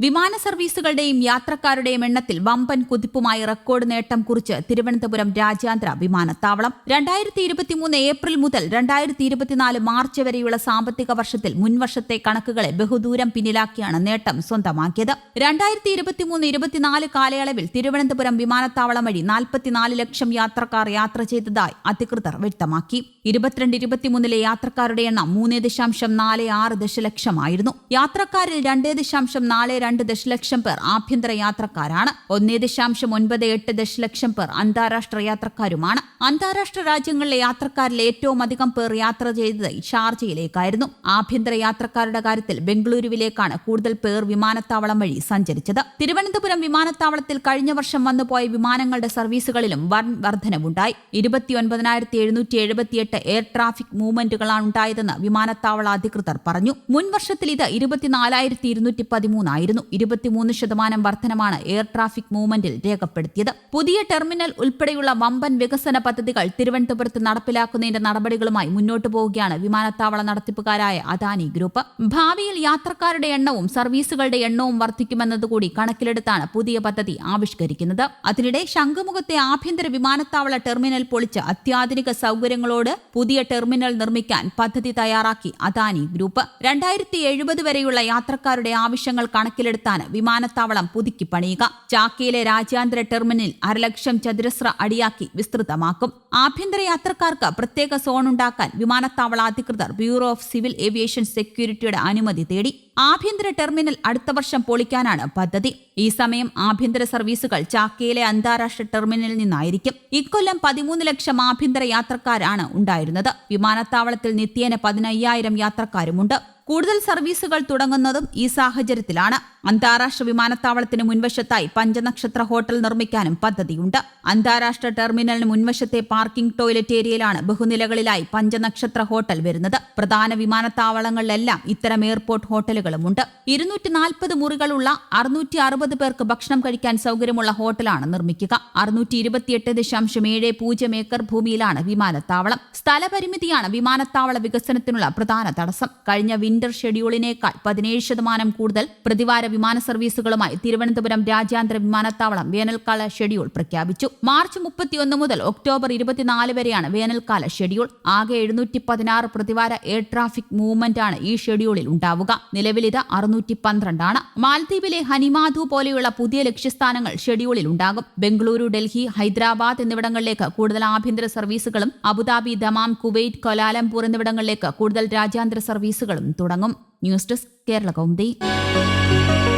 വിമാന സർവീസുകളുടെയും യാത്രക്കാരുടെയും എണ്ണത്തിൽ വമ്പൻ കുതിപ്പുമായി റെക്കോർഡ് നേട്ടം കുറിച്ച് തിരുവനന്തപുരം രാജ്യാന്തര വിമാനത്താവളം. രണ്ടായിരത്തി ഇരുപത്തിമൂന്ന് ഏപ്രിൽ മുതൽ രണ്ടായിരത്തി ഇരുപത്തിനാല് മാർച്ച് വരെയുള്ള സാമ്പത്തിക വർഷത്തിൽ മുൻവർഷത്തെ കണക്കുകളെ ബഹുദൂരം പിന്നിലാക്കിയാണ് നേട്ടം സ്വന്തമാക്കിയത്. രണ്ടായിരത്തി ഇരുപത്തിമൂന്ന് ഇരുപത്തിനാല് കാലയളവിൽ തിരുവനന്തപുരം വിമാനത്താവളം വഴി നാൽപ്പത്തിനാല് ലക്ഷം യാത്രക്കാർ യാത്ര ചെയ്തതായി അധികൃതർ വ്യക്തമാക്കി. ഇരുപത്തിരണ്ട് ഇരുപത്തിമൂന്നിലെ യാത്രക്കാരുടെ എണ്ണം മൂന്ന് ദശാംശം നാല് ആറ് ദശലക്ഷമായിരുന്നു. യാത്രക്കാരിൽ രണ്ട് ദശാംശം നാല് രണ്ട് ദശലക്ഷം പേർ ആഭ്യന്തര യാത്രക്കാരാണ്. ഒന്നേ ദശാംശം ഒൻപത് എട്ട് ദശലക്ഷം പേർ അന്താരാഷ്ട്ര യാത്രക്കാരുമാണ്. അന്താരാഷ്ട്ര രാജ്യങ്ങളിലെ യാത്രക്കാരിൽ ഏറ്റവും അധികം പേർ യാത്ര ചെയ്തത് ഷാർജയിലേക്കായിരുന്നു. ആഭ്യന്തര യാത്രക്കാരുടെ കാര്യത്തിൽ ബംഗളൂരുവിലേക്കാണ് കൂടുതൽ പേർ വിമാനത്താവളം വഴി സഞ്ചരിച്ചത്. തിരുവനന്തപുരം വിമാനത്താവളത്തിൽ കഴിഞ്ഞ വർഷം വന്നുപോയ വിമാനങ്ങളുടെ സർവീസുകളിലും വർധനവുണ്ടായി. ഇരുപത്തിയൊൻപതിനായിരത്തി എഴുന്നൂറ്റി എഴുപത്തിയെട്ട് എയർ ട്രാഫിക് മൂവ്മെന്റുകളാണ് ഉണ്ടായതെന്ന് വിമാനത്താവള അധികൃതർ പറഞ്ഞു. മുൻ വർഷത്തിൽ ഇത് ഇരുപത്തിനാലായിരത്തി ഇരുന്നൂറ്റി പതിമൂന്നായിരുന്നു. ഇരുപത്തിമൂന്ന് ശതമാനം വർധനമാണ് എയർ ട്രാഫിക് മൂവ്മെന്റിൽ രേഖപ്പെടുത്തിയത്. പുതിയ ടെർമിനൽ ഉൾപ്പെടെയുള്ള വമ്പൻ വികസന പദ്ധതികൾ തിരുവനന്തപുരത്ത് നടപ്പിലാക്കുന്നതിന്റെ നടപടികളുമായി മുന്നോട്ടു പോവുകയാണ് വിമാനത്താവള നടത്തിപ്പുകാരായ അദാനി ഗ്രൂപ്പ് ഭാവിയിൽ യാത്രക്കാരുടെ എണ്ണവും സർവീസുകളുടെ എണ്ണവും വർദ്ധിക്കുമെന്നതുകൂടി കണക്കിലെടുത്താണ് പുതിയ പദ്ധതി ആവിഷ്കരിക്കുന്നത്. അതിനിടെ ശംഖുമുഖത്തെ ആഭ്യന്തര വിമാനത്താവള ടെർമിനൽ പൊളിച്ച് അത്യാധുനിക സൗകര്യങ്ങളോട് പുതിയ ടെർമിനൽ നിർമ്മിക്കാൻ പദ്ധതി തയ്യാറാക്കി അദാനി ഗ്രൂപ്പ് രണ്ടായിരത്തി എഴുപത് വരെയുള്ള യാത്രക്കാരുടെ ആവശ്യങ്ങൾ കണക്കിലെടുത്താണ് വിമാനത്താവളം പുതുക്കി പണിയുക. ചാക്കയിലെ രാജ്യാന്തര ടെർമിനൽ അരലക്ഷം ചതുരശ്ര അടിയാക്കി വിസ്തൃതമാക്കും. ആഭ്യന്തര യാത്രക്കാർക്ക് പ്രത്യേക സോൺ ഉണ്ടാക്കാൻ വിമാനത്താവള അധികൃതർ ബ്യൂറോ ഓഫ് സിവിൽ ഏവിയേഷൻ സെക്യൂരിറ്റിയുടെ അനുമതി തേടി. ആഭ്യന്തര ടെർമിനൽ അടുത്ത വർഷം പൊളിക്കാനാണ് പദ്ധതി. ഈ സമയം ആഭ്യന്തര സർവീസുകൾ ചാക്കയിലെ അന്താരാഷ്ട്ര ടെർമിനലിൽ നിന്നായിരിക്കും. ഇക്കൊല്ലം പതിമൂന്ന് ലക്ഷം ആഭ്യന്തര യാത്രക്കാരാണ് ഉണ്ടായിരുന്നത്. വിമാനത്താവളത്തിൽ നിത്യേന പതിനയ്യായിരം യാത്രക്കാരുമുണ്ട്. കൂടുതൽ സർവീസുകൾ തുടങ്ങുന്നതും ഈ സാഹചര്യത്തിലാണ്. അന്താരാഷ്ട്ര വിമാനത്താവളത്തിന് മുൻവശത്തായി പഞ്ചനക്ഷത്ര ഹോട്ടൽ നിർമ്മിക്കാനും പദ്ധതിയുണ്ട്. അന്താരാഷ്ട്ര ടെർമിനലിന് മുൻവശത്തെ പാർക്കിംഗ് ടോയ്ലറ്റ് ഏരിയയിലാണ് ബഹുനിലകളിലായി പഞ്ചനക്ഷത്ര ഹോട്ടൽ വരുന്നത്. പ്രധാന വിമാനത്താവളങ്ങളിലെല്ലാം ഇത്തരം എയർപോർട്ട് ഹോട്ടലുകളുമുണ്ട്. ഇരുന്നൂറ്റി നാൽപ്പത് മുറികളുള്ള അറുന്നൂറ്റി അറുപത് പേർക്ക് ഭക്ഷണം കഴിക്കാൻ സൗകര്യമുള്ള ഹോട്ടലാണ് നിർമ്മിക്കുക. അറുന്നൂറ്റി ഇരുപത്തിയെട്ട് ദശാംശം ഏഴ് പൂജ്യം ഏക്കർ ഭൂമിയിലാണ് വിമാനത്താവളം. സ്ഥലപരിമിതിയാണ് വിമാനത്താവള വികസനത്തിനുള്ള പ്രധാന തടസ്സം. കഴിഞ്ഞ വിന്റർ ഷെഡ്യൂളിനേക്കാൾ പതിനേഴ് ശതമാനം കൂടുതൽ പ്രതിവാര വിമാന സർവീസുകളുമായി തിരുവനന്തപുരം രാജ്യാന്തര വിമാനത്താവളം വേനൽക്കാല ഷെഡ്യൂൾ പ്രഖ്യാപിച്ചു. മാർച്ച് മുപ്പത്തിയൊന്ന് മുതൽ ഒക്ടോബർ ഇരുപത്തിനാല് വരെയാണ് വേനൽക്കാല ഷെഡ്യൂൾ. ആകെ എഴുന്നൂറ്റി പതിനാറ് പ്രതിവാര എയർ ട്രാഫിക് മൂവ്മെന്റ് ആണ് ഈ ഷെഡ്യൂളിൽ ഉണ്ടാവുക. നിലവിൽ ഇത് അറുന്നൂറ്റി പന്ത്രണ്ടാണ് മാലദ്വീപിലെ ഹനിമാധു പോലെയുള്ള പുതിയ ലക്ഷ്യസ്ഥാനങ്ങൾ ഷെഡ്യൂളിൽ ഉണ്ടാകും. ബംഗളൂരു ഡൽഹി ഹൈദരാബാദ് എന്നിവിടങ്ങളിലേക്ക് കൂടുതൽ ആഭ്യന്തര സർവീസുകളും അബുദാബി ദമാം കുവൈറ്റ് കൊലാലംപൂർ എന്നിവിടങ്ങളിലേക്ക് കൂടുതൽ രാജ്യാന്തര സർവീസുകളും തുടങ്ങും. News desk Kerala Kaumudi. thank you